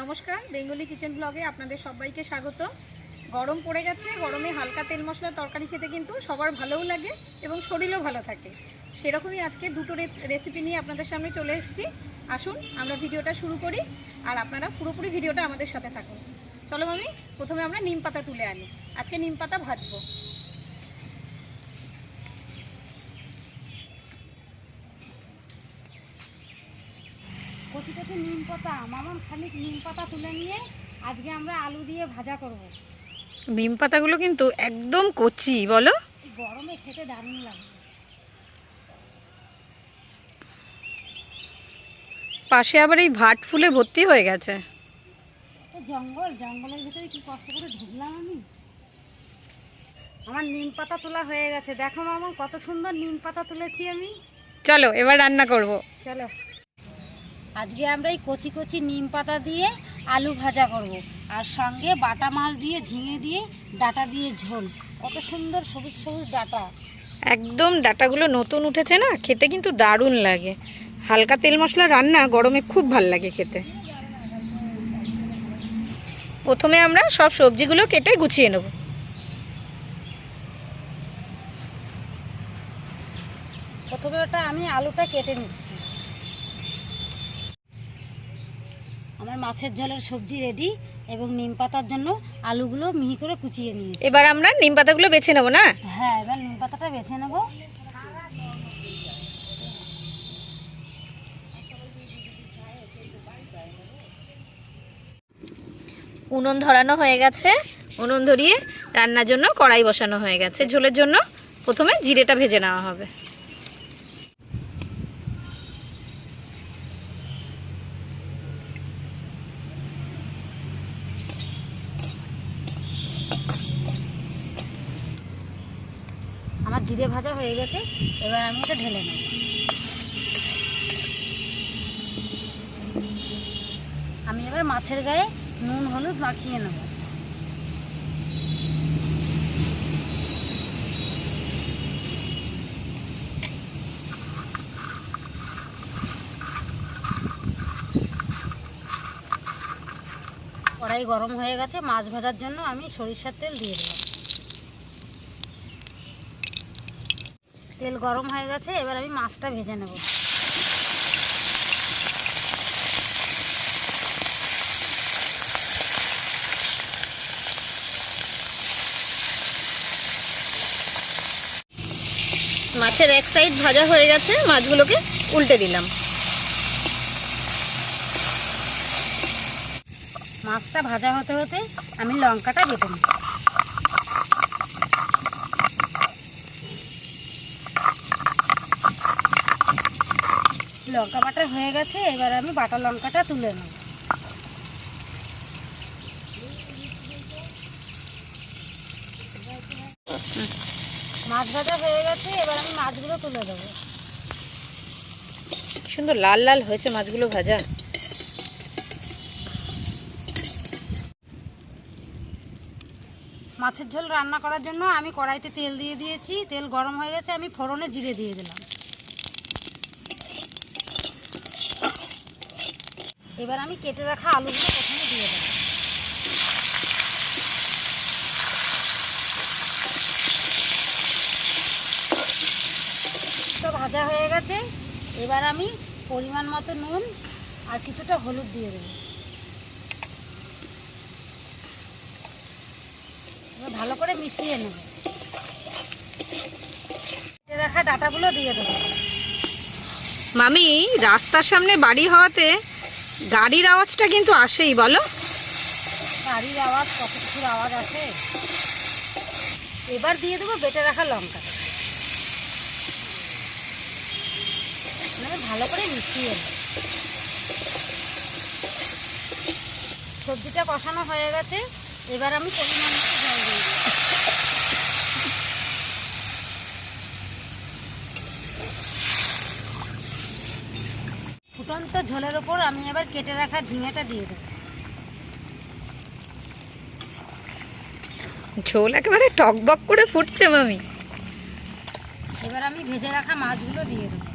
নমস্কার, Bengali kitchen ব্লগে আপনাদের সবাইকে স্বাগত গরম পড়ে গেছে, গরমে হালকা তেল মশলার তরকারি খেতে কিন্তু সবার ভালোও লাগে এবং শরীরও ভালো থাকে। সেরকমই আজকে দুটো রেসিপি নিয়ে আপনাদের সামনে চলে এসেছি। আসুন, আমরা ভিডিওটা শুরু করি আর আপনারা পুরোপুরি ভিডিওটা আমাদের সাথে থাকুন। চলো মামি, প্রথমে আমরা নিম পাতা তুলে আনি। আজকে নিম পাতা ভাজবো। কচি নিম পাতা। মামন খানিক নিম পাতা তুলে নিয়ে আজকে আমরা আলু দিয়ে ভাজা করব। নিম পাতাগুলো কিন্তু একদম কচি বলো। গরমে খেতে দারুণ লাগে। পাশে আবার এই ভাট ফুলে ভর্তি হয়ে গেছে। জঙ্গল জঙ্গলের ভিতরে কি কষ্ট করে ঢুকলাম আমি? আমার নিম পাতা তোলা হয়ে গেছে। দেখো মামন কত সুন্দর নিম পাতা তুলেছি আমি। চলো এবার রান্না করব। চলো। আজকে আমরা এই কচি কচি নিম পাতা দিয়ে আলু ভাজা করব। আর সঙ্গে বাটা মাছ দিয়ে ঝিঙে দিয়ে ডাটা দিয়ে ঝোল। কত সুন্দর সবুজ সবুজ ডাটা। একদম ডাটাগুলো নতুন উঠেছে না খেতে কিন্তু দারুণ লাগে। হালকা তেল মশলা রান্না গরমে খুব ভালো লাগে খেতে। প্রথমে আমরা সব সবজিগুলো কেটে গুছিয়ে নেব। প্রথমে ওটা আমি আলুটা কেটে নিচ্ছি। আমার মাছের ঝোলের সবজি রেডি এবং নিম পাতার জন্য আলুগুলো মিহি করে কুচিয়ে নিয়েছি। এবার আমরা নিম পাতাগুলো বেছে নেব না? হ্যাঁ এবার নিম পাতাটা বেছে নেব। উনুন ধরানো হয়ে গেছে। উনুন ধরিয়ে রান্নার জন্য কড়াই বসানো হয়ে গেছে। ঝোলের জন্য প্রথমে জিরেটা ভেজে নেওয়া হবে। জিরে ভাজা হয়ে গেছে, এবার আমি এটা ঢেলে নেব। আমি এবার মাছের গায়ে নুন, হলুদ মাখিয়ে নেব। কড়াই গরম হয়ে গেছে, মাছ ভাজার জন্য আমি সরিষার তেল দিয়ে দিলাম। তেল গরম হয়ে গেছে, এবার আমি মাছটা ভেজে নেব। মাছের এক সাইড ভাজা হয়ে গেছে, মাছগুলোকে উল্টে দিলাম। মাছটা ভাজা হতে হতে আমি লঙ্কাটা বেটে নিই লঙ্কা বাটা হয়ে গেছে এবার আমি বাটা লঙ্কাটা তুলে নেব। মাছ ভাজা হয়ে গেছে এবার আমি মাছগুলো তুলে দেবো সুন্দর লাল লাল হয়েছে মাছগুলো ভাজা। মাছের ঝোল রান্না করার জন্য আমি কড়াইতে তেল দিয়ে দিয়েছি তেল গরম হয়ে গেছে আমি ফোড়নে জিরে দিয়ে দিলাম। এবার আমি কেটে রাখা আলুগুলো প্রথমে দিয়ে দেবো। ভাজা হয়ে গেছে। এবার আমি পরিমাণ মতো নুন আর কিছুটা হলুদ দিয়ে দেবো। ভালো করে মিশিয়ে নেব। রাখা ডাটাগুলো দিয়ে দেবো। মামি, রাস্তার সামনে বাড়ি হওয়াতে গাড়ির আওয়াজটা কিন্তু আসেই, বলো। গাড়ির আওয়াজ কত কিছুর আওয়াজ আছে এবার দিয়ে দেবো বেটে রাখা লঙ্কা। মানে ভালো করে মিশিয়ে সবজিটা কষানো হয়ে গেছে। এবার আমি পরিমাণ তো ঝোলের ওপর আমি এবার কেটে রাখা ঝিঙেটা দিয়ে দেবো। ঝোল একেবারে টকবক করে ফুটছে মামি। এবার আমি ভেজে রাখা মাছগুলো দিয়ে দেবো।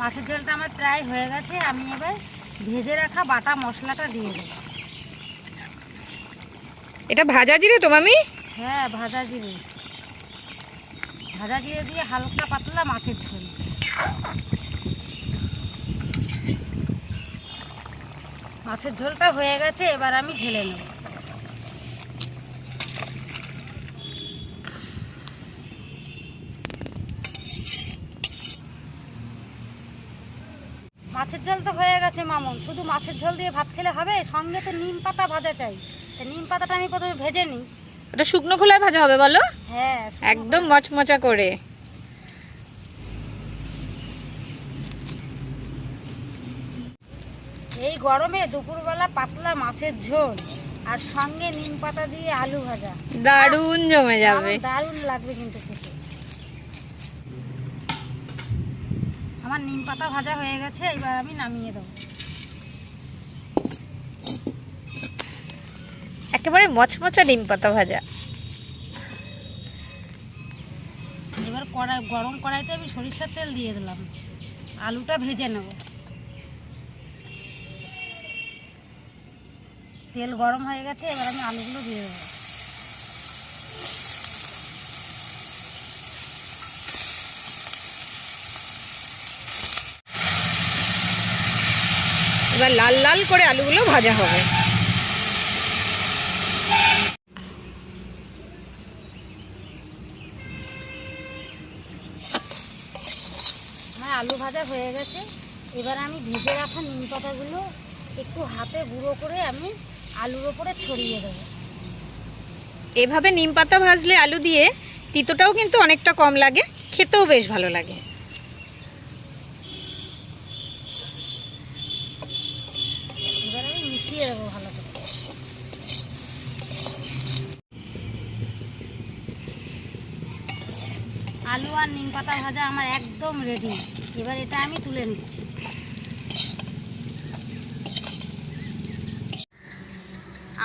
মাছের জলটা আমার প্রায় হয়ে গেছে আমি এবার ভেজে রাখা বাটা মশলাটা দিয়ে দেবো। এটা ভাজা জিরে তো মামি? হ্যাঁ ভাজা জিরে। ভাজা জিরে দিয়ে হালকা পাতলা মাছের ঝোল। মাছের ঝোলটা হয়ে গেছে এবার আমি ঢেলে নেব। মাছের ঝোল তো হয়ে গেছে মামুন। শুধু মাছের ঝোল দিয়ে ভাত খেলে হবে সঙ্গে তো নিম পাতা ভাজা চাই। তা নিম পাতাটা আমি প্রথমে ভেজে নিই। ওটা শুকনো খোলায় ভাজা হবে বলো? হ্যাঁ একদম মচমচা করে। এই গরমে দুপুরবেলা পাতলা মাছের ঝোল আর সঙ্গে নিম পাতা দিয়ে আলু ভাজা। দারুণ জমে যাবে। দারুণ- লাগবে কিন্তু খেতে আমার নিম পাতা ভাজা হয়ে গেছে এবার আমি নামিয়ে দেবো। একেবারে মচমচা ডিম পাতা ভাজা। এবার কড়াই গরম কড়াইতে আমি সরিষার তেল দিয়ে দিলাম। আলুটা ভেজে নেব। তেল গরম হয়ে গেছে এবার আমি আলুগুলো দিয়ে দেবো। এবার লাল লাল করে আলুগুলো ভাজা হবে। আমার আলু ভাজা হয়ে গেছে। এবার আমি ভেজে রাখা নিম পাতাগুলো একটু হাতে গুঁড়ো করে আমি আলুর ওপরে ছড়িয়ে দেবো। এভাবে নিম পাতা ভাজলে আলু দিয়ে তিতোটাও কিন্তু অনেকটা কম লাগে খেতেও বেশ ভালো লাগে এবার আমি মিশিয়ে দেবো ভালো করে আলু আর নিম পাতা ভাজা আমার একদম রেডি এবার এটা আমি তুলে নিচ্ছি।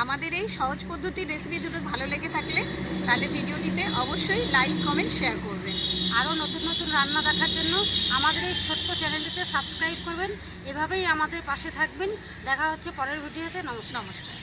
আমাদের এই সহজ পদ্ধতির রেসিপি দুটো ভালো লেগে থাকলে তাহলে ভিডিওটিতে অবশ্যই লাইক কমেন্ট শেয়ার করবেন। আরও নতুন নতুন রান্না দেখার জন্য আমাদের এই ছোট্ট চ্যানেলটিতে সাবস্ক্রাইব করবেন। এভাবেই আমাদের পাশে থাকবেন। দেখা হচ্ছে পরের ভিডিওতে নমস্কার। নমস্কার।